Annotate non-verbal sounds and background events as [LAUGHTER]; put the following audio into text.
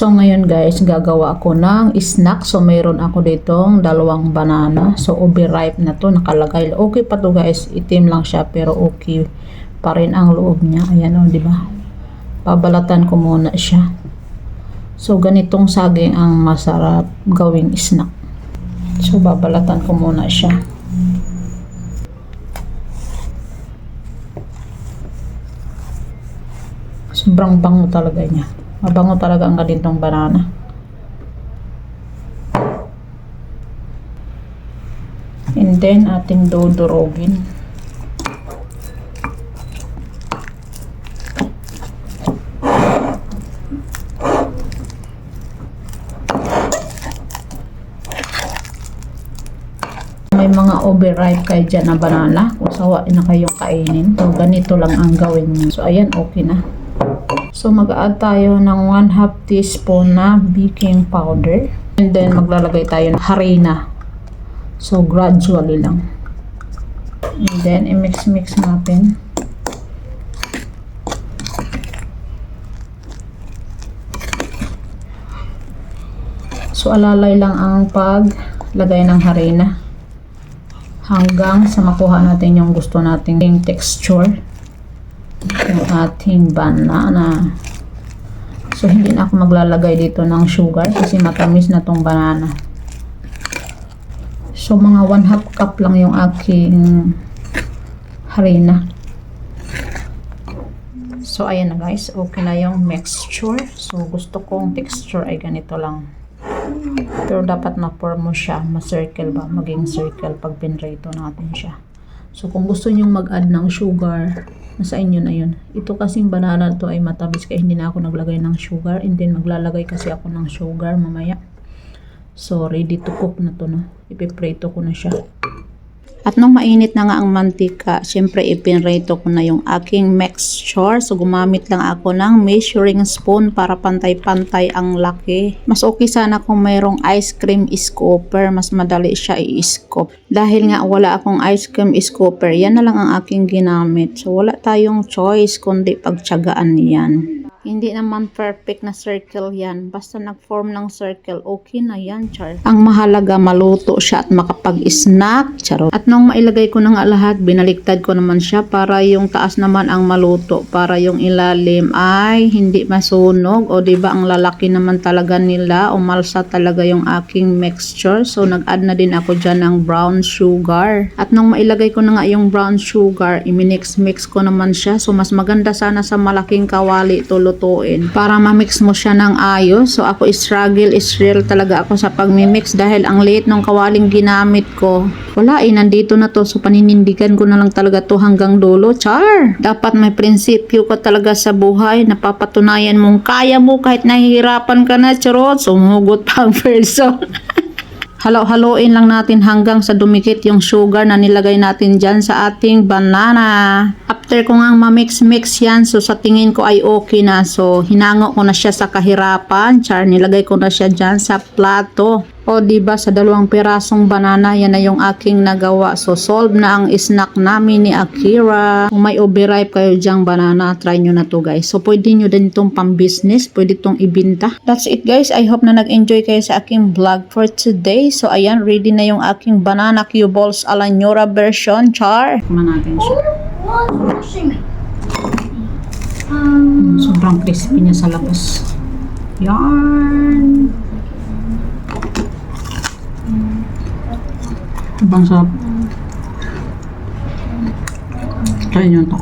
So ngayon guys, gagawa ako ng snack. So mayroon ako ditong dalawang banana. So overripe na to, nakalagay. Okay pa to guys, itim lang siya pero okay pa rin ang loob niya. Ayan o, di ba? Babalatan ko muna siya. So ganitong saging ang masarap gawing snack. So babalatan ko muna siya. Sobrang bango talaga niya. Mabango talaga ang ganitong banana. And then, ating dodorogin. May mga overripe kayo dyan na banana. Kung sawa na kayong kainin. So, ganito lang ang gawin niyo. So, ayan, okay na. So, mag-add tayo ng 1 half teaspoon na baking powder. And then, maglalagay tayo ng harina. So, gradually lang. And then, i-mix-mix natin. So, alalay lang ang paglagay ng harina hanggang sa makuha natin yung gusto nating texture yung ating banana. So, hindi na ako maglalagay dito ng sugar kasi matamis na tong banana. So, mga 1 half cup lang yung aking harina. So, ayan na guys. Okay na yung mixture. So, gusto kong texture ay ganito lang. Pero dapat ma-form mo siya, ma-circle ba, maging circle pag pinrito natin siya. So, kung gusto nyo mag-add ng sugar, nasa inyo na yun. Ito kasing banana to ay matamis kaya hindi na ako naglagay ng sugar. And then, maglalagay kasi ako ng sugar mamaya. So, ready to cook na to, no? Ipiprito ko na siya. At nung mainit na nga ang mantika, syempre ipinrito ko na yung aking mixture. So gumamit lang ako ng measuring spoon para pantay-pantay ang laki. Mas okay sana kung mayroong ice cream scooper, mas madali siya i-scoop. Dahil nga wala akong ice cream scooper, yan na lang ang aking ginamit. So wala tayong choice kundi pagtsagaan yan. Hindi naman perfect na circle yan. Basta nag-form ng circle, okay na yan, char. Ang mahalaga, maluto siya at makapag-snack, charot. At nung mailagay ko na lahat, binaliktad ko naman siya para yung taas naman ang maluto, para yung ilalim ay hindi masunog. O ba ang lalaki naman talaga nila, umalsa talaga yung aking mixture. So nag-add na din ako dyan ng brown sugar. At nung mailagay ko na nga yung brown sugar, iminix-mix ko naman siya. So mas maganda sana sa malaking kawali ito lutuin para ma-mix mo siya ng ayos. So ako struggle real talaga ako sa pagmi-mix dahil ang liit ng kawaling ginamit ko. Wala eh, nandito na to. So paninindigan ko na lang talaga to hanggang dulo. Char! Dapat may prinsipyo ka talaga sa buhay. Napapatunayan mong kaya mo kahit nahihirapan ka na, charot. Sumugot pa ang [LAUGHS] person. Halo-haloin lang natin hanggang sa dumikit yung sugar na nilagay natin dyan sa ating banana. After ko nga ma-mix-mix yan, so sa tingin ko ay okay na. So, hinango ko na siya sa kahirapan. Char, nilagay ko na siya dyan sa plato. O, di ba sa dalawang pirasong banana, yan na yung aking nagawa. So, solve na ang snack namin ni Akira. Kung may overripe kayo dyang banana, try nyo na to guys. So, pwede nyo din itong pang-business. Pwede itong ibinta. That's it guys. I hope na nag-enjoy kayo sa aking vlog for today. So, ayan, ready na yung aking banana cue balls a la Nyora version. Char! Kuma natin siya. Um, Sobrang crispy niya sa labas. Yarn! Ibang sarap. Try nyo to.